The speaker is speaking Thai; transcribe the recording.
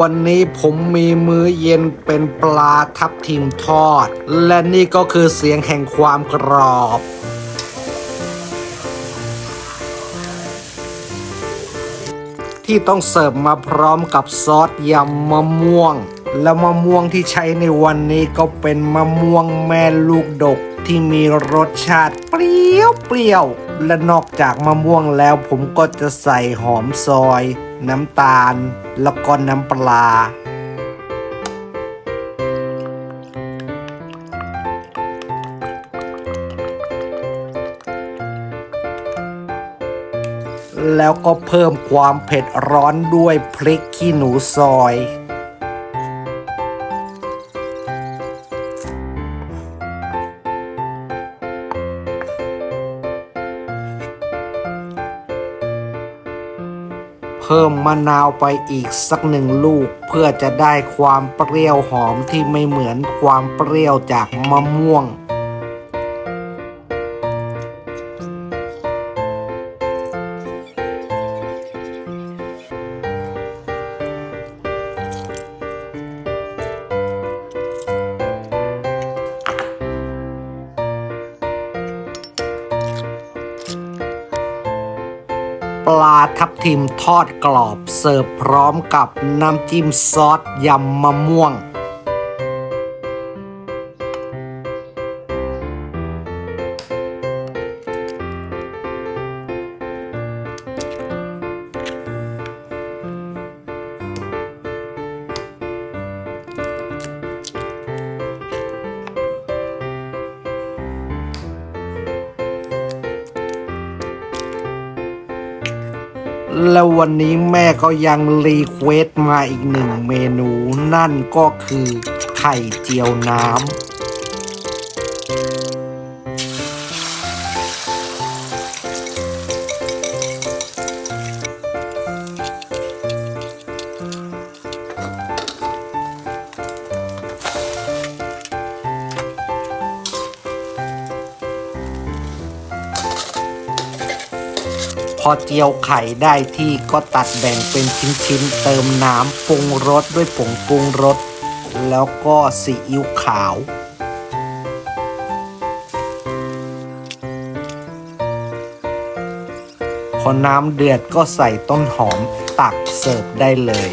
วันนี้ผมมีมื้อเย็นเป็นปลาทับทิมทอด และนี่ก็คือเสียงแห่งความกรอบ ที่ต้องเสิร์ฟมาพร้อมกับซอสยำมะม่วง และมะม่วงที่ใช้ในวันนี้ก็เป็นมะม่วงแม่ลูกดกที่มีรสชาติเปรี้ยวเปรี้ยว และนอกจากมะม่วงแล้วผมก็จะใส่หอมซอย น้ำตาล แล้วก็น้ำปลา แล้วก็เพิ่มความเผ็ดร้อนด้วยพริกขี้หนูซอย เพิ่มมะนาวไปอีกสักหนึ่งลูก เพื่อจะได้ความเปรี้ยวหอมที่ไม่เหมือนความเปรี้ยวจากมะม่วง ปลาทับทิมทอดกรอบ เสิร์ฟพร้อมกับน้ำจิ้มซอสยำมะม่วง แล้ววันนี้แม่ก็ยังรีเควสต์มาอีกหนึ่งเมนู นั่นก็คือไข่เจียวน้ำ อเจียวไข่ได้ที่ก็ตัดแบ่งเป็นชิ้นๆ เติมน้ำปรุงรสด้วยผงปรุงรส แล้วก็ซีอิ๊วขาว พอน้ำเดือดก็ใส่ต้นหอมตักเสิร์ฟได้เลย